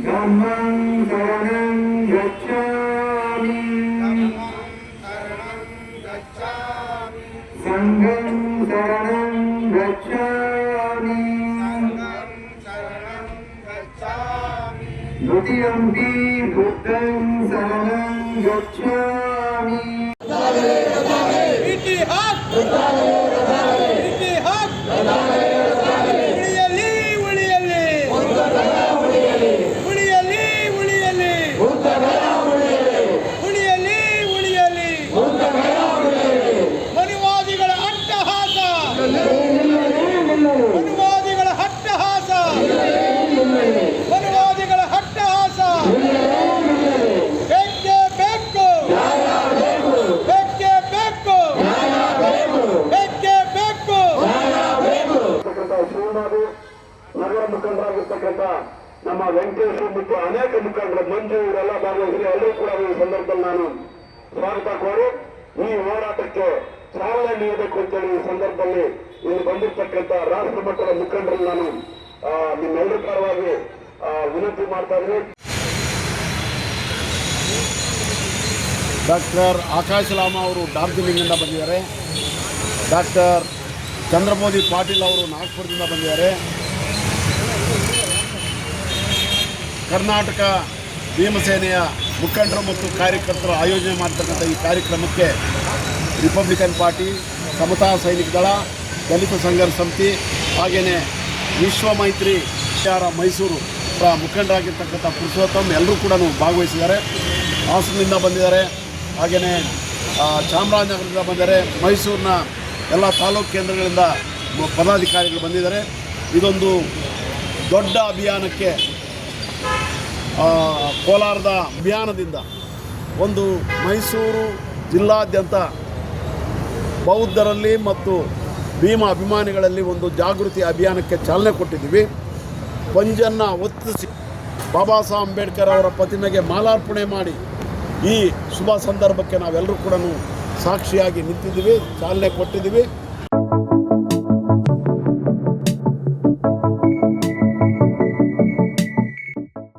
धर्मं शरणं गच्छामि सङ्गं शरणं गच्छामि द्वितीयम्पि बुद्धं शरणं गच्छामि इतिहास ಶಿವನಾಡು ನಗರ ಮುಖಂಡರಾಗಿರ್ತಕ್ಕಂಥ ನಮ್ಮ ವೆಂಕಟೇಶ್ವರ ಮತ್ತು ಅನೇಕ ಮುಖಂಡರು ಮಂಜು ಇವರೆಲ್ಲ ಭಾಗವಹಿಸಿ ಎಲ್ಲರೂ ಕೂಡ ಈ ಸಂದರ್ಭದಲ್ಲಿ ನಾನು ಸ್ವಾಗತ ಕೋರಿ ಈ ಹೋರಾಟಕ್ಕೆ ಚಾಲನೆ ನೀಡಬೇಕು ಅಂತೇಳಿ ಈ ಸಂದರ್ಭದಲ್ಲಿ ಇಲ್ಲಿ ಬಂದಿರತಕ್ಕಂಥ ರಾಷ್ಟ್ರ ಮಟ್ಟದ ಮುಖಂಡರನ್ನು ನಾನು ನಿಮ್ಮೆಲ್ಲರ ಪರವಾಗಿ ವಿನಂತಿ ಮಾಡ್ತಾ ಇದ್ದೀನಿ. ಡಾಕ್ಟರ್ ಆಕಾಶ್ ಲಾಮ ಅವರು ಡಾರ್ಜಿಲಿಂಗಿಂದ ಬಂದಿದ್ದಾರೆ. ಡಾಕ್ಟರ್ ಚಂದ್ರಮೋದಿ ಪಾಟೀಲ್ ಅವರು ನಾಗ್ಪುರದಿಂದ ಬಂದಿದ್ದಾರೆ. ಕರ್ನಾಟಕ ಭೀಮಸೇನೆಯ ಮುಖಂಡರು ಮತ್ತು ಕಾರ್ಯಕರ್ತರು ಆಯೋಜನೆ ಮಾಡ್ತಕ್ಕಂಥ ಈ ಕಾರ್ಯಕ್ರಮಕ್ಕೆ ರಿಪಬ್ಲಿಕನ್ ಪಾರ್ಟಿ ಸಮತಾ ಸೈನಿಕ ದಳ, ದಲಿತ ಸಂಘರ್ಷ ಸಮಿತಿ ಹಾಗೆಯೇ ವಿಶ್ವ ಮೈತ್ರಿ ಶಾರ ಮೈಸೂರು ಮುಖಂಡರಾಗಿರ್ತಕ್ಕಂಥ ಪುರುಷೋತ್ತಮ್ ಎಲ್ಲರೂ ಕೂಡ ಭಾಗವಹಿಸಿದ್ದಾರೆ. ಹಾಸನದಿಂದ ಬಂದಿದ್ದಾರೆ. ಹಾಗೆಯೇ ಚಾಮರಾಜನಗರದಿಂದ ಬಂದಿದ್ದಾರೆ. ಮೈಸೂರಿನ ಎಲ್ಲ ತಾಲೂಕು ಕೇಂದ್ರಗಳಿಂದ ಪದಾಧಿಕಾರಿಗಳು ಬಂದಿದ್ದಾರೆ. ಇದೊಂದು ದೊಡ್ಡ ಅಭಿಯಾನಕ್ಕೆ ಕೋಲಾರದ ಅಭಿಯಾನದಿಂದ ಒಂದು ಮೈಸೂರು ಜಿಲ್ಲಾದ್ಯಂತ ಬೌದ್ಧರಲ್ಲಿ ಮತ್ತು ಭೀಮ ಅಭಿಮಾನಿಗಳಲ್ಲಿ ಒಂದು ಜಾಗೃತಿ ಅಭಿಯಾನಕ್ಕೆ ಚಾಲನೆ ಕೊಟ್ಟಿದ್ದೀವಿ. ಪಂಜನ್ನು ಒತ್ತಿಸಿ ಬಾಬಾ ಸಾಹೇಬ್ ಅಂಬೇಡ್ಕರ್ ಅವರ ಪ್ರತಿಮೆಗೆ ಮಾಲಾರ್ಪಣೆ ಮಾಡಿ ಈ ಶುಭ ಸಂದರ್ಭಕ್ಕೆ ನಾವೆಲ್ಲರೂ ಕೂಡ ಸಾಕ್ಷಿಯಾಗಿ ನಿಂತಿದ್ದೀವಿ ಚಾಲನೆ ಕೊಟ್ಟಿದ್ದೀವಿ.